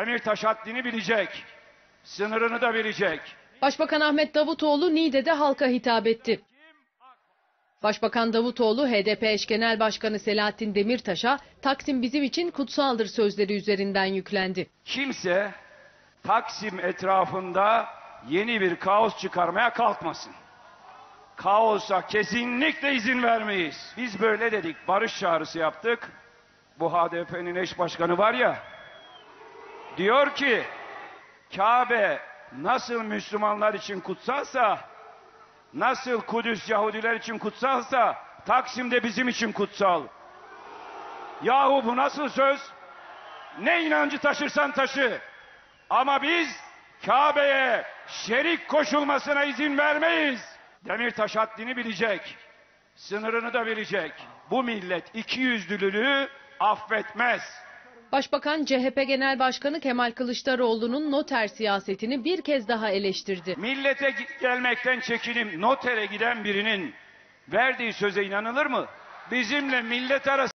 Demirtaş haddini bilecek. Sınırını da bilecek. Başbakan Ahmet Davutoğlu Niğde'de halka hitap etti. Başbakan Davutoğlu HDP eş genel başkanı Selahattin Demirtaş'a Taksim bizim için kutsaldır sözleri üzerinden yüklendi. Kimse Taksim etrafında yeni bir kaos çıkarmaya kalkmasın. Kaosa kesinlikle izin vermeyiz. Biz böyle dedik, barış çağrısı yaptık. Bu HDP'nin eş başkanı var ya, diyor ki Kabe nasıl Müslümanlar için kutsalsa, nasıl Kudüs Yahudiler için kutsalsa, Taksim de bizim için kutsal. Yahu bu nasıl söz? Ne inancı taşırsan taşı. Ama biz Kabe'ye şerik koşulmasına izin vermeyiz. Demirtaş haddini bilecek. Sınırını da bilecek. Bu millet ikiyüzlülüğü affetmez. Başbakan CHP Genel Başkanı Kemal Kılıçdaroğlu'nun noter siyasetini bir kez daha eleştirdi. Millete gelmekten çekinip notere giden birinin verdiği söze inanılır mı? Bizimle millet arası